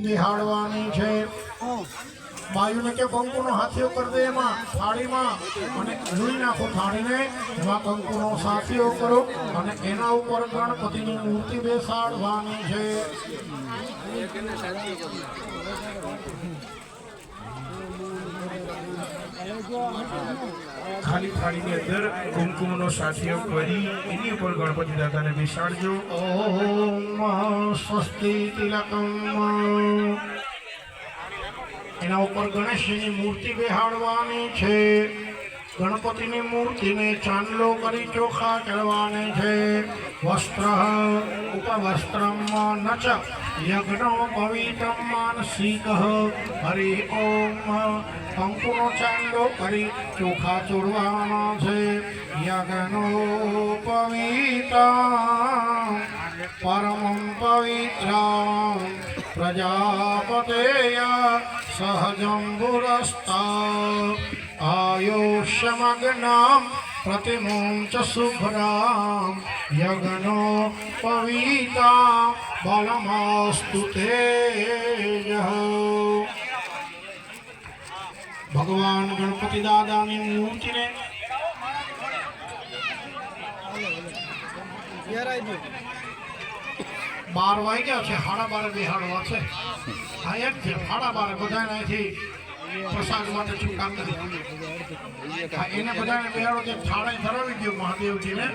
બેહાડવાની છે. બાયુને કે કંકુનો હાથીઓ કરી દે એમાં થાળીમાં અને ધૂળી નાખો થાળીને એમાં કંકુનો સાથીઓ કરો અને એના ઉપર ગણપતિની મૂર્તિ બેસાડવાની છે. ખાલી થાળીની અંદર કુમકુમનો સાથીઓ કરી એની ઉપર ગણપતિ દાદાને બેસાડજો. ઓમ સ્વસ્તિ તિલકમ એના ઉપર ગણેશજીની મૂર્તિ બેહાડવાની છે. ગણપતિની મૂર્તિને ચાંદલો કરી ચોખા ચડવાને છે. વસ્ત્ર ઉપવસ્ત્રમ નચ યજ્ઞો પવિત્રમ માનસિક હરિ ઓમ કંકુનો ચાંદલો કરી ચોખા ચોડવાનો છે. યજ્ઞો પવિત્ર પરમં पवित्रां પ્રજાપતેય સહજં आयुष्यमग्नां પ્રતિમું ચ શુભ્રાં યજ્ઞો પવિતા બલમસ્તુ તેજઃ ભગવાન ગણપતિ દાદાની મૂર્તિને બાર વાગ્યા છે સાડા બારે બિહાડવા છે હા એક છે સાડા બારે બધાને અહીંથી પ્રસાદ માટે છૂટા કરી હા, એને બધાને બિહાડો કે થાળે ધરાવી દો મહાદેવજીને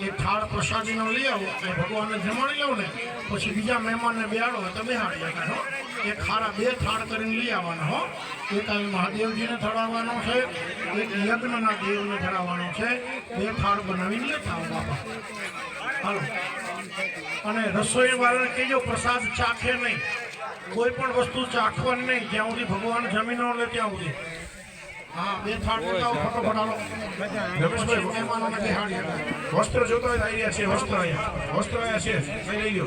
એ થાળ પ્રસાદીનો લઈ આવો, એ ભગવાનને જમાડી લઉં ને, પછી બીજા મહેમાનને બિહાડો, તો બિહાડી શકાય હો. એ ખારા બે થાળ કરીને લઈ આવવાના, હો. એક અહીં મહાદેવજીને ધરાવવાનો છે, એક યજ્ઞના દેવને ધરાવવાનો છે. બે થાળ બનાવીને લેતા આવો, બાપા. હાલો. અને રસોઈ વાળાને કહેજો, પ્રસાદ ચાખે નહીં. કોઈ પણ વસ્તુ ચાખવાની નહીં. જ્યાં સુધી ભગવાન જમીન લે ત્યાં સુધી. વસ્ત્ર જોતા હોય છે, વસ્ત્ર વસ્ત્ર અહીંયા છે. લઈ લો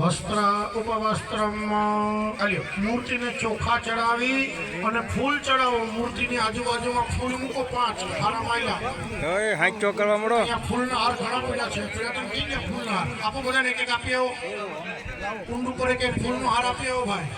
વસ્ત્ર ઉપવસ્ત્રમ આલ્યો મૂર્તિને ચોખા ચડાવી અને ફૂલ ચડાવો. મૂર્તિની આજુબાજુમાં ફૂલ મૂકો પાંચ હારા માયલા. હાથ ચો કરવા મળો. અહીંયા ફૂલના હાર ઘણા પડ્યા છે. ફૂલના હાર. આપો બધાને એક એક આપી આવો કુંડ ઉપર એક એક ફૂલનો હાર આપી આવો ભાઈ.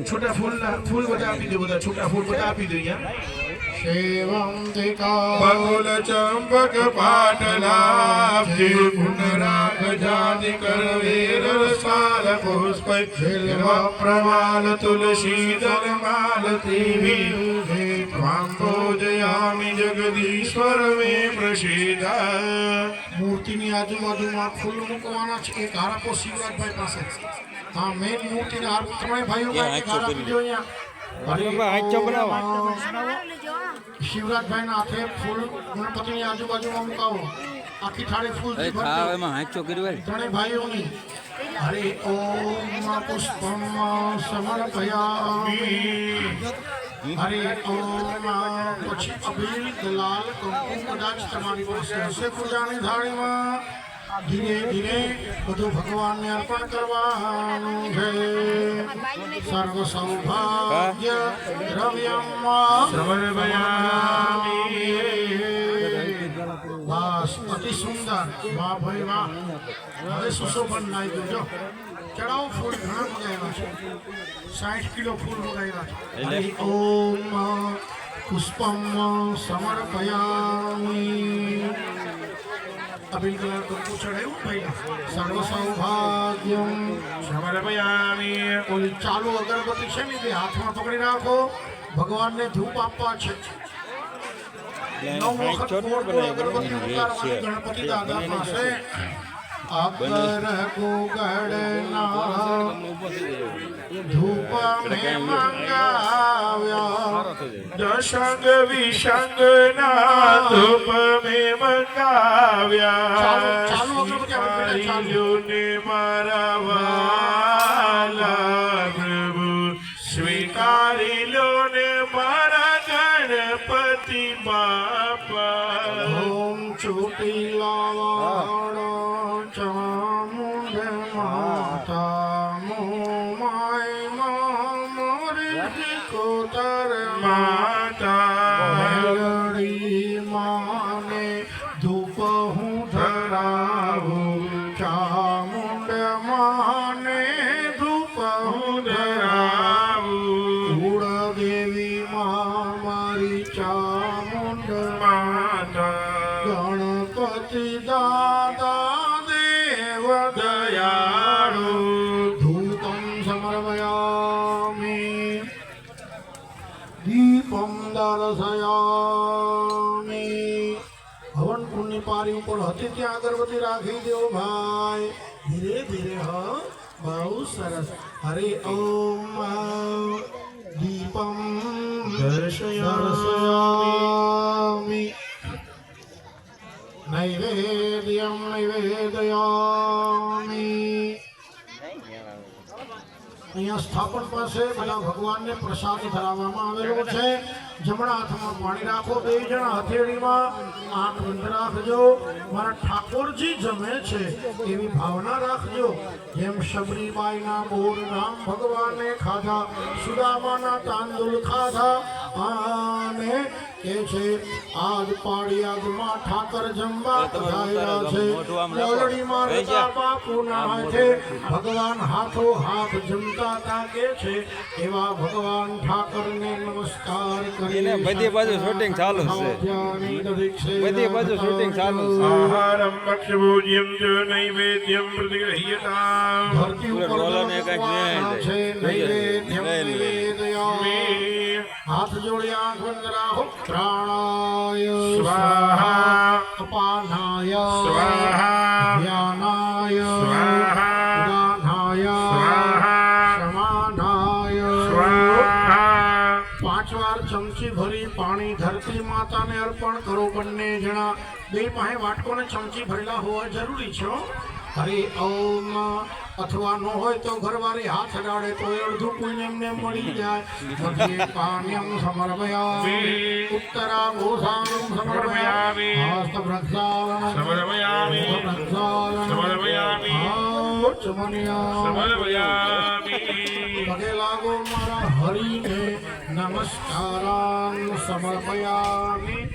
છોટા ફૂલના ફૂલ બધા આપી દે બધા. છોટા ફૂલ બધા આપી દે અહીંયા. સેવંતિકા બગુલ ચંબક પાટલાભી પુનરાગ જાતિ કરવીર સાલ પુષ્પ પ્રમાલ તુલસી દલમાલ ત્રિવી ત્વામ પૂજયામિ જગદીશ્વર મે પ્રસિદ્ધ મૂર્તિની આજુબાજુમાં ફૂલ મૂકવાના છે એક હાર આપો શિવરાજભાઈ પાસે હા મેન મૂર્તિને હાર ત્રણેય ભાઈઓ એક હાથ બનાવો. શિવરાજભાઈના હાથે ફૂલ ગણપતિની આજુબાજુમાં મુકાવો. આખી થાળી ફૂલ હવે ખાવ એમાં હાથ ચો કર્યું ત્રણેય ભાઈઓની. હરે ઓમ પુષ્પમ સમર્પયામિ. હરે ઓમ પછી અભિલ દલાલ કંકુ કદાચ તમારી પાસે હશે પૂજાની થાળીમાં. ધીરે ધીરે બધું ભગવાનને અર્પણ કરવાનું છે. સર્વ સૌભાગ્ય દ્રવ્યમ બસ અતિ સુંદર વાહ ભાઈ વાહ. હવે સુશોભન લાવી દેજો ચડાવો ફૂલ ઘણા મગાવ્યા છે. સાઠ કિલો ફૂલ મગાવ્યા છે. ઓમ પુષ્પમ સમર્પયામિ. સમર્પયામિ ચાલુ અગરબત્તી છે ને હાથમાં પકડી રાખો ભગવાનને ધૂપ આપવા છે નવ વખત ન અગરબત્તી ઉતારવાની ગણપતિ દાદા પાસે અગર ગુગળના ધૂપ મેં મંગાવ્યા. દશંગ વિશંગ ના ધૂપ મે મંગાવ્યા. ચાલ્યુને મારા વાલા પ્રભુ. સ્વીકારી લો ને મારા ગણપતિ બાપા. ઓમ ચોટીલાવાળો માતા માને ધૂપ હું ધરાવું. ચામુંડ માને ધૂપ હું ધરાવું. કુળ દેવી માં દીપમ દર્શયામિ હવન કુંડની પારી ઉપર હતી ત્યાં અગરબત્તી રાખી દેવો ભાઈ। ધીરે ધીરે, હ, બહુ સરસ। હરે ઓમ, દીપમ દર્શયામિ નૈવેદ્યમ નૈવેદયામિ। અહીંયા સ્થાપન પાસે બધા ભગવાનને પ્રસાદ ધરાવવામાં આવેલો છે. જમણા હાથમાં પાણી રાખો બે જણા હથેળીમાં આંખ બંધ રાખજો. મારા ઠાકોરજી જમે છે એવી ભાવના રાખજો. જેમ શબરીબાઈના મોર રામ ભગવાને ખાધા સુદામાના તાંદુલ ખાધા અને કે છે આજ પાડિયાદમાં ઠાકર જમવા પધાર્યા છે. મોલડીમાં રતા બાપુના હાથે ભગવાન હાથો હાથ જમતા તા કે છે એવા ભગવાન ઠાકરને નમસ્કાર કરી એને બધી બાજુ શૂટિંગ ચાલુ છે. બધી બાજુ શૂટિંગ ચાલુ છે. આહારમ ભક્ષ્યભોજ્યમ ચ નૈવેદ્યમ પ્રતિગૃહ્યતામ ધરતી ઉપર બોલોને કંઈક છે. નૈવેદ્યમ. હાથ જોડી આંખ બંધ રાખો પ્રાણાય સ્વાહા અપાનાય સ્વાહા માતાને અર્પણ કરો બંને જણા. બે પાસે વાટકો ને ચમચી ભરેલા હોવા જરૂરી છે હરે ઓમ અથવા ન હોય તો ઘરવાળી હાથ અડાડે તો અડધું કોઈને એમને મળી જાય. પાન્યમ સમર્પયામિ. ઉત્તરા ગોસાનું સમર્પયામિ. હસ્ત પ્રક્ષાલન સમર્પયામિ. પ્રક્ષાલન સમર્પયામિ. સમર્પયામિ. પગે લાગો મારા હરિને નમસ્કારાન સમર્પયામિ